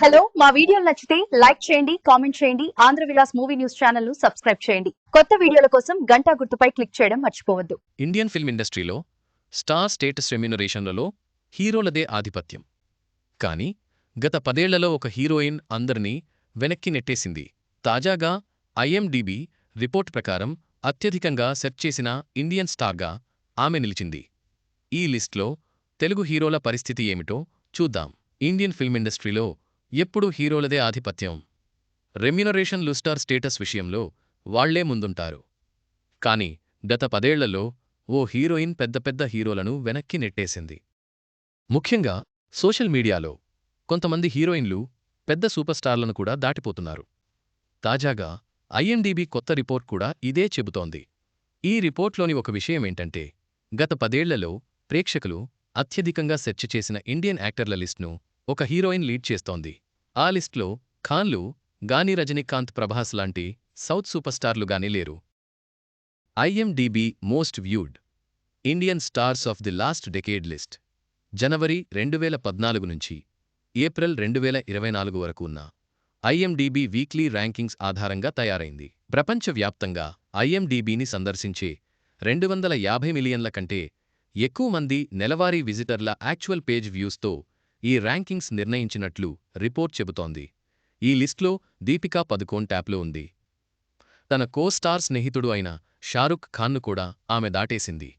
Hello మా వీడియోలు నచ్చితే లైక్ చేయండి కామెంట్ చేయండి ఆంధ్ర విలాస్ మూవీ న్యూస్ ఛానల్ను సబ్స్క్రైబ్ చేయండి. కొత్త వీడియోల కోసం గంటా గుర్తుపై క్లిక్ చేయడం మర్చిపోవద్దు. ఇండియన్ ఫిల్మ్ ఇండస్ట్రీలో స్టార్ స్టేటస్ రెమ్యునరేషన్లలో హీరోలదే ఆధిపత్యం. కానీ గత పదేళ్ళలో ఒక హీరోయిన్ అందరినీ వెనక్కి నెట్టేసింది. తాజాగా ఐఎండిబి రిపోర్ట్ ప్రకారం అత్యధికంగా సెర్చ్ చేసిన ఇండియన్ స్టార్గా ఆమె నిలిచింది. ఈ లిస్ట్లో తెలుగు హీరోల పరిస్థితి ఏమిటో చూద్దాం. ఇండియన్ ఫిల్మ్ ఇండస్ట్రీలో ఎప్పుడూ హీరోలదే ఆధిపత్యం. రెమ్యునరేషన్ లుస్టార్ స్టేటస్ విషయంలో వాళ్ళే ముందుంటారు. కానీ గత పదేళ్ళలో ఓ హీరోయిన్ పెద్ద పెద్ద హీరోలను వెనక్కి నెట్టేసింది. ముఖ్యంగా సోషల్ మీడియాలో కొంతమంది హీరోయిన్లు పెద్ద సూపర్ స్టార్లను కూడా దాటిపోతున్నారు. తాజాగా ఐఎండీబీ కొత్త రిపోర్ట్ కూడా ఇదే చెబుతోంది. ఈ రిపోర్ట్లోని ఒక విషయమేంటంటే గత పదేళ్ళలో ప్రేక్షకులు అత్యధికంగా సెర్చ్ చేసిన ఇండియన్ యాక్టర్ల లిస్ట్ను ఒక హీరోయిన్ లీడ్ చేస్తోంది. ఆ లిస్ట్లో ఖాన్లు గాని రజనీకాంత్ ప్రభాస్ లాంటి సౌత్ సూపర్ స్టార్లుగానే లేరు. IMDb most viewed Indian stars of the last decade list జనవరి రెండువేల పద్నాలుగు నుంచి ఏప్రిల్ రెండువేల ఇరవై నాలుగు వరకు ఉన్న ఐఎండిబి వీక్లీ ర్యాంకింగ్స్ ఆధారంగా తయారైంది. ప్రపంచవ్యాప్తంగా ఐఎండిబిని సందర్శించే రెండు వందల యాభై మిలియన్ల కంటే ఎక్కువ మంది నెలవారీ విజిటర్ల యాక్చువల్ పేజ్ వ్యూస్తో ఈ ర్యాంకింగ్స్ నిర్ణయించినట్లు రిపోర్ట్ చెబుతోంది. ఈ లిస్ట్లో దీపికా పదుకోన్ ట్యాప్లో ఉంది. తన కో స్టార్ స్నేహితుడు అయిన షారుఖ్ ఖాన్ను కూడా ఆమె దాటేసింది.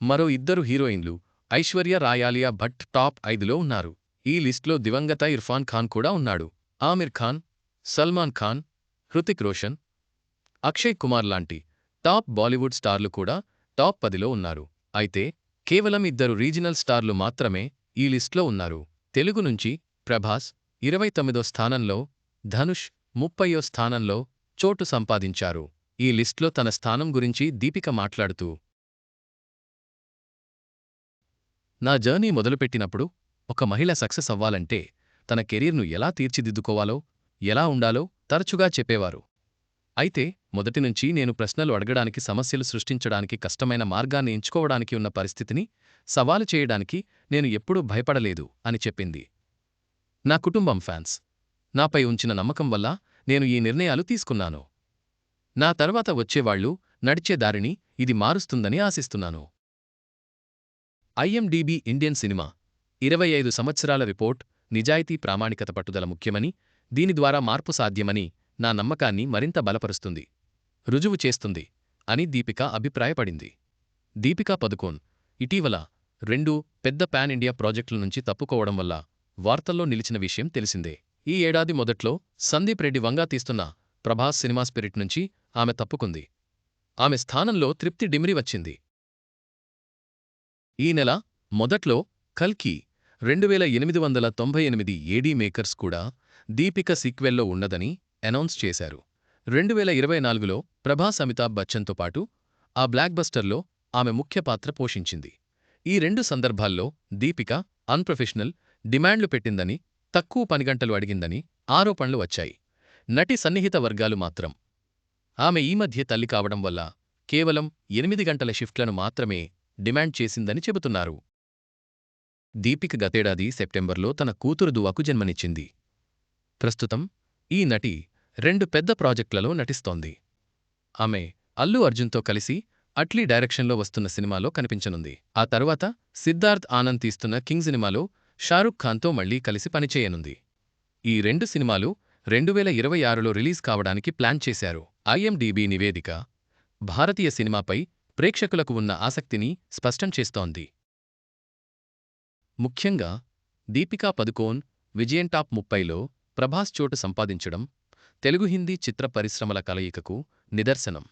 మరో ఇద్దరు హీరోయిన్లు ఐశ్వర్య రాయాలియా భట్ టాప్ ఐదులో ఉన్నారు. ఈ లిస్ట్లో దివంగత ఇర్ఫాన్ ఖాన్ కూడా ఉన్నాడు. ఆమిర్ ఖాన్ సల్మాన్ ఖాన్ హృతిక్ రోషన్ అక్షయ్ కుమార్ లాంటి టాప్ బాలీవుడ్ స్టార్లు కూడా టాప్ పదిలో ఉన్నారు. అయితే కేవలం ఇద్దరు రీజనల్ స్టార్లు మాత్రమే ఈ లిస్ట్లో ఉన్నారు. తెలుగు నుంచి ప్రభాస్ ఇరవై తొమ్మిదో స్థానంలో ధనుష్ ముప్పయో స్థానంలో చోటు సంపాదించారు. ఈ లిస్ట్లో తన స్థానం గురించి దీపిక మాట్లాడుతూ నా జర్నీ మొదలుపెట్టినప్పుడు ఒక మహిళ సక్సెస్ అవ్వాలంటే తన కెరీర్ను ఎలా తీర్చిదిద్దుకోవాలో ఎలా ఉండాలో తరచుగా చెప్పేవారు. అయితే మొదటినుంచి నేను ప్రశ్నలు అడగడానికి సమస్యలు సృష్టించడానికి కష్టమైన మార్గాన్ని ఎంచుకోవడానికి ఉన్న పరిస్థితిని సవాలు చేయడానికి నేను ఎప్పుడూ భయపడలేదు అని చెప్పింది. నా కుటుంబం ఫ్యాన్స్. నాపై ఉంచిన నమ్మకం వల్ల నేను ఈ నిర్ణయాలు తీసుకున్నాను. నా తర్వాత వచ్చేవాళ్ళు నడిచే దారిని ఇది మారుస్తుందని ఆశిస్తున్నాను. ఐఎండిబి ఇండియన్ సినిమా ఇరవై ఐదు సంవత్సరాల రిపోర్ట్ నిజాయితీ ప్రామాణికత పట్టుదల ముఖ్యమని దీని ద్వారా మార్పు సాధ్యమని నా నమ్మకాన్ని మరింత బలపరుస్తుంది. రుజువు చేస్తుంది అని దీపిక అభిప్రాయపడింది. దీపికా పదుకోన్ ఇటీవల రెండు పెద్ద పాన్ ఇండియా ప్రాజెక్టుల నుంచి తప్పుకోవడం వల్ల వార్తల్లో నిలిచిన విషయం తెలిసిందే. ఈ ఏడాది మొదట్లో సందీప్ రెడ్డి వంగా తీస్తున్న ప్రభాస్ సినిమా స్పిరిట్ నుంచి ఆమె తప్పుకుంది. ఆమె స్థానంలో తృప్తి డిమిరి వచ్చింది. ఈ నెల మొదట్లో కల్కి రెండు వేల ఎనిమిది వందల తొంభై ఎనిమిది ఏడీ మేకర్స్ కూడా దీపిక సీక్వెల్లో ఉన్నదని అనౌన్స్ చేశారు. రెండు వేల ఇరవై నాలుగులో ప్రభాస్ అమితాబ్ బచ్చన్తో పాటు ఆ బ్లాక్బస్టర్లో ఆమె ముఖ్య పాత్ర పోషించింది. ఈ రెండు సందర్భాల్లో దీపిక అన్ప్రొఫెషనల్ డిమాండ్లు పెట్టిందని తక్కువ పనిగంటలు అడిగిందని ఆరోపణలు వచ్చాయి. నటి సన్నిహిత వర్గాలు మాత్రం. ఆమె ఈ మధ్య తల్లి కావడం వల్ల కేవలం ఎనిమిది గంటల షిఫ్ట్లను మాత్రమే డిమాండ్ చేసిందని చెబుతున్నారు. దీపిక గతేడాది సెప్టెంబర్లో తన కూతురు దువాకు జన్మనిచ్చింది. ప్రస్తుతం ఈ నటి రెండు పెద్ద ప్రాజెక్టులలో నటిస్తోంది. ఆమె అల్లు అర్జున్తో కలిసి అట్లీ డైరెక్షన్లో వస్తున్న సినిమాలో కనిపించనుంది. ఆ తర్వాత సిద్ధార్థ్ ఆనంద్ తీస్తున్న కింగ్ సినిమాలో షారుఖ్ ఖాన్తో మళ్ళీ కలిసి పనిచేయనుంది. ఈ రెండు సినిమాలు రెండువేల ఇరవై ఆరులో రిలీజ్ కావడానికి ప్లాన్ చేశారు. ఐఎండీబీ నివేదిక భారతీయ సినిమాపై ప్రేక్షకులకు ఉన్న ఆసక్తిని స్పష్టం చేస్తోంది. ముఖ్యంగా దీపికా పదుకోన్ విజయంటాప్ ముప్పైలో ప్రభాస్ చోటు సంపాదించడం తెలుగు హిందీ చిత్ర పరిశ్రమల కలయికకు నిదర్శనం.